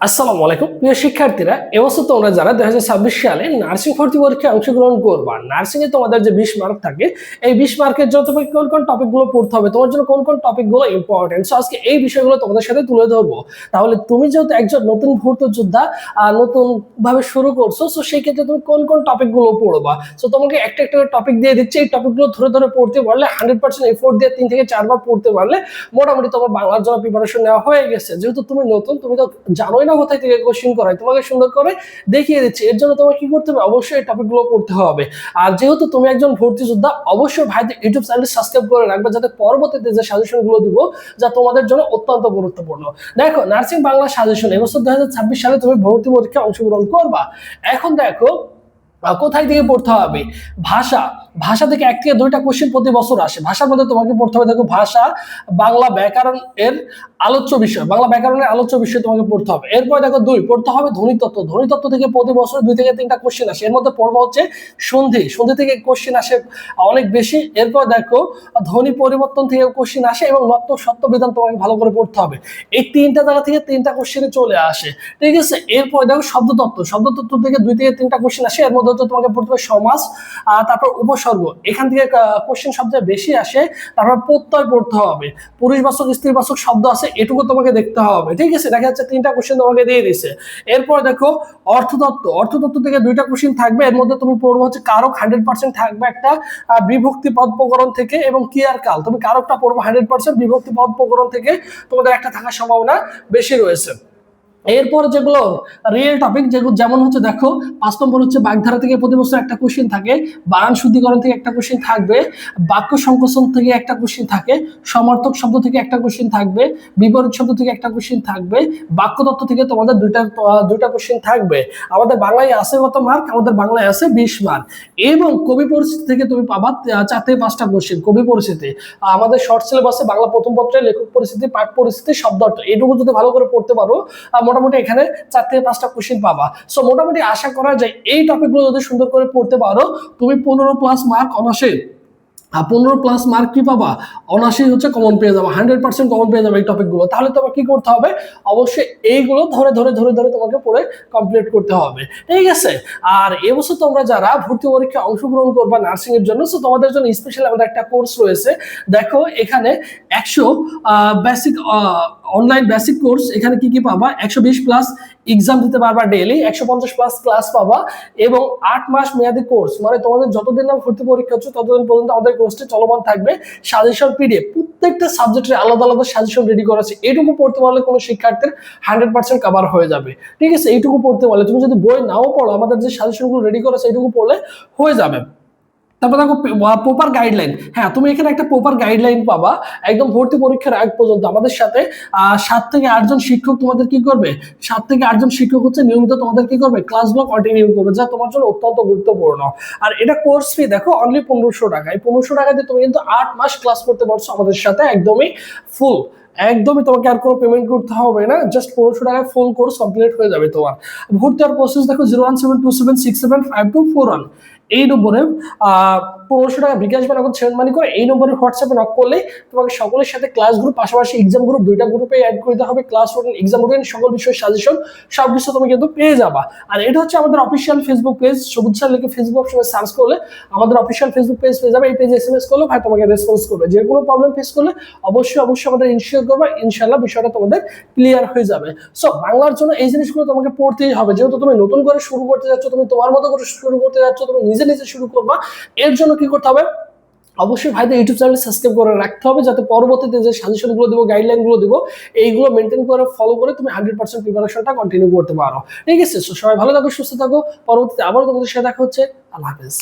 আসসালামু আলাইকুম। প্রিয় শিক্ষার্থীরা এবছর তোমরা যারা দুই হাজার সালে নার্সিং ভর্তি পরীক্ষায় অংশগ্রহণ করবা নার্সিং এ তোমাদের যে বিশ মার্ক থাকে, এই বিশ মার্কের জন্য তোমাকে কোন কোন টপিকগুলো পড়তে হবে, তোমার জন্য কোন কোন টপিকগুলো ইম্পর্টেন্ট আজকে এই বিষয়গুলো তোমাদের সাথে তুলে ধরবো। তাহলে তুমি যেহেতু একজন নতুন ভর্তি যোদ্ধা আর নতুন ভাবে শুরু করছ সো সেই ক্ষেত্রে তুমি কোন কোন টপিকগুলো পড়বা? সো তোমাকে একটা একটা টপিক দিয়ে দিচ্ছে। এই টপিকগুলো ধরে ধরে পড়তে পারলে হান্ড্রেড পার্সেন্ট এফোর্ট দিয়ে তিন থেকে চারবার পড়তে পারলে, মোটামুটি তোমার বাংলার জন্য প্রিপারেশন নেওয়া হয়ে গেছে। যেহেতু তুমি নতুন, তুমি তো জানোই না কোথায় থেকে কোশ্চিন করায়? তোমাকে সুন্দর করে দেখিয়ে দিচ্ছে। এর জন্য তোমাকে কি করতে হবে? অবশ্যই এই টপিকগুলো পড়তে হবে। আর যেহেতু তুমি একজন ভর্তি যোদ্ধা, অবশ্যই ভাইদের ইউটিউব চ্যানেল সাবস্ক্রাইব করে রাখবে যাতে পরবর্তীতে যে সাজেশনগুলো দিব, যা তোমাদের জন্য অত্যন্ত গুরুত্বপূর্ণ। দেখো নার্সিং বাংলা সাজেশন এবছর দু হাজার ছাব্বিশ সালে তুমি ভর্তি পরীক্ষায় অংশগ্রহণ করবা। এখন দেখো কোথায় থেকে পড়তে হবে? ভাষা। ভাষা থেকে এক থেকে দুইটা কোশ্চেন প্রতি বছর আসে। ভাষার মধ্যে তোমাকে পড়তে হবে দেখো ভাষা, বাংলা ব্যাকরণ এর আলোচ্য বিষয়। বাংলা ব্যাকরণের আলোচ্য বিষয় তোমাকে পড়তে হবে। এরপর দেখো দুই, পড়তে হবে ধ্বনিতত্ত্ব। ধ্বনিতত্ত্ব থেকে প্রতি বছর দুই থেকে তিনটা কোশ্চেন আসে। এর মধ্যে পড়ব হচ্ছে সন্ধি। সন্ধি থেকে কোশ্চেন আসে অনেক বেশি। এরপর দেখো ধ্বনি পরিবর্তন থেকে কোশ্চেন আসে এবং নত্ব সত্য বিধান তোমাকে ভালো করে পড়তে হবে। এই তিনটা জায়গা থেকে তিনটা কোশ্চেনে চলে আসে। ঠিক আছে? এরপর দেখো শব্দতত্ত্ব। শব্দতত্ত্ব থেকে দুই থেকে তিনটা কোশ্চেন আসে। এর মধ্যে হচ্ছে তোমাকে পড়তে হবে সমাজ তারপর উপসর্গ। এখান থেকে কোশ্চেন সবচেয়ে বেশি আসে, তারপর প্রত্যয় পড়তে হবে। পুরুষবাচক স্ত্রীবাচক শব্দ আছে, এটুকু তোমাকে দেখতে হবে। ঠিক আছে? দেখা যাচ্ছে তিনটা কোশ্চেন তোমাকে দিয়ে দিছে। এরপর দেখো, অর্থতত্ত্ব। অর্থতত্ত্ব থেকে দুইটা কোশ্চেন থাকবে। এর মধ্যে তুমি পড়ব হচ্ছে কারক হান্ড্রেড পার্সেন্ট থাকবে একটা বিভক্তি পদ প্রকরণ থেকে এবং কি আর কাল। তুমি কারকটা পড়ব হান্ড্রেড পার্সেন্ট বিভক্তি পদ প্রকরণ থেকে তোমাদের একটা থাকার সম্ভাবনা বেশি রয়েছে। এরপর যেগুলো রিয়েল টপিক যেগুলো যেমন হচ্ছে দেখো, পাঁচ নম্বর হচ্ছে বাগধারা থেকে প্রতি বছর একটা কোশ্চেন থাকে বানান শুদ্ধিকরণ থেকে একটা কোশ্চেন থাকবে, বাক্য সংকোচন থেকে একটা কোশ্চেন থাকে, সমর্থক শব্দ থেকে একটা কোশ্চেন থাকবে বিপরীত শব্দ থেকে একটা কোশ্চেন থাকবে বাক্যতত্ত্ব থেকে তোমাদের দুইটা দুইটা কোশ্চেন থাকবে। আমাদের বাংলায় আছে কত মার্ক আমাদের বাংলায় আছে বিশ মার্ক এবং কবি পরিস্থিতি থেকে তুমি পাবা চার থেকে পাঁচটা কোশ্চেন কবি পরিস্থিতি। আমাদের শর্ট সিলেবাসে বাংলা প্রথম পত্রে লেখক পরিস্থিতি, পাঠ পরিস্থিতি, শব্দ অর্থ, এইটুকু যদি ভালো করে পড়তে পারো মোটামুটি এখানে চার থেকে পাঁচটা কোশ্চেন পাবা। সো মোটামুটি আশা করা যায় এই টপিকগুলো যদি সুন্দর করে পড়তে পারো, তুমি পনেরো প্লাস মার্ক অনাসে পনেরো প্লাস মার্ক কি পাবা? অনাশি হচ্ছে কমন পেয়ে যাবে হান্ড্রেড পার্সেন্ট কমন পেয়ে যাবে এই টপিকগুলো তাহলে তোমাকে কি করতে হবে? অবশ্যই এইগুলো ধরে ধরে ধরে ধরে তোমাকে পড়ে কমপ্লিট করতে হবে। ঠিক আছে? আর এবছর তোমরা যারা ভর্তি পরীক্ষায় অংশগ্রহণ করবা নার্সিং এর জন্য সো তোমাদের জন্য স্পেশাল আমাদের একটা কোর্স রয়েছে। দেখো, এখানে একশো বেসিক অনলাইন বেসিক কোর্স এখানে কি কি পাবা? একশো বিশ প্লাস এক্সাম দিতে পারবা ডেলি একশো পঞ্চাশ প্লাস ক্লাস পাবা, এবং আট মাস মেয়াদি কোর্স মানে তোমাদের যতদিন না ভর্তি পরীক্ষা হচ্ছে, ততদিন পর্যন্ত আমাদের কোর্সটি চলমান থাকবে। সাজেশন পিডিএফ প্রত্যেকটা সাবজেক্টের আলাদা আলাদা সাজেশন রেডি করা আছে। এইটুকু পড়তে পারলে কোনো শিক্ষার্থীর হান্ড্রেড পার্সেন্ট কাভার হয়ে যাবে। ঠিক আছে? এইটুকু পড়তে পারলে, তুমি যদি বই নাও পড়ো, আমাদের যে সাজেশনগুলো রেডি করা আছে, এইটুকু পড়লে হয়ে যাবে। তারপর দেখো প্রপার গাইডলাইন হ্যাঁ তুমি এখানে একটা প্রপার গাইডলাইন পাবা। একদম ভর্তি পরীক্ষার আগ পর্যন্ত। আমাদের সাথে সাত থেকে আটজন শিক্ষক তোমাদের কি করবে? সাত থেকে আটজন শিক্ষক হচ্ছে নিয়মিত তোমাদের কি করবে? ক্লাস ক্লাসগুলো কন্টিনিউ করবে, যা তোমার জন্য অত্যন্ত গুরুত্বপূর্ণ। আর এটা কোর্স ফি দেখো অনলি পনেরোশো টাকা। এই পনেরোশো টাকা দিয়ে তুমি কিন্তু আট মাস ক্লাস করতে পারছ আমাদের সাথে, একদমই ফুল একদমই তোমাকে আর কোনো পেমেন্ট করতে হবে না জাস্ট পনেরোশো টাকায় ফুল কোর্স কমপ্লিট হয়ে যাবে তোমার। ভর্তি হওয়ার প্রসেস দেখো zero one seven two seven six seven five two four one এই নম্বরে পনেরোশো টাকা বিকাশ বা নগদ মানি করে এই নম্বরে হোয়াটসঅ্যাপে নক করলে তোমাকে সকলের সাথে ক্লাস গ্রুপ পাশাপাশি এক্সাম গ্রুপ দুইটা গ্রুপে অ্যাড করে দিতে হবে। ক্লাস রুটিন এক্সাম রুটিন সকল বিষয়ের সাজেশন সব কিছু তুমি কিন্তু পেয়ে যাবা। আর এটা হচ্ছে আমাদের official Facebook page Sabuj sir লিখে ফেসবুক অপশনে সার্চ করলে আমাদের অফিসিয়াল ফেসবুক পেজ পেয়ে যাবে। এই পেজে এস এম এস করলে ভাই তোমাকে রেসপন্স করবে। যে কোনো প্রবলেম ফেস করলে অবশ্যই অবশ্যই আমাদের ইনশিওর করবে ইনশাল্লাহ বিষয়টা তোমাদের ক্লিয়ার হয়ে যাবে। সো বাংলার জন্য এই জিনিসগুলো তোমাকে পড়তেই হবে। যেহেতু তুমি নতুন করে শুরু করতে যাচ্ছ, তুমি তোমার মতো করে শুরু করতে যাচ্ছ, তুমি নিজে নিজে শুরু করবা। এর জন্য কি করতে হবে? অবশ্যই ভাইদের ইউটিউব চ্যানেল সাবস্ক্রাইব করে রাখতে হবে, যাতে পরবর্তীতে যে সাজেশনগুলো দেবো গাইডলাইনগুলো দেবো, এইগুলো মেনটেন করে ফলো করে তুমি হান্ড্রেড পার্সেন্ট প্রিপারেশনটা কন্টিনিউ করতে পারো। ঠিক আছে? সবাই ভালো থাকো, সুস্থ থাকো। পরবর্তীতে আবার তোমাদের সাথে দেখা হচ্ছে। আল্লাহ হাফেজ।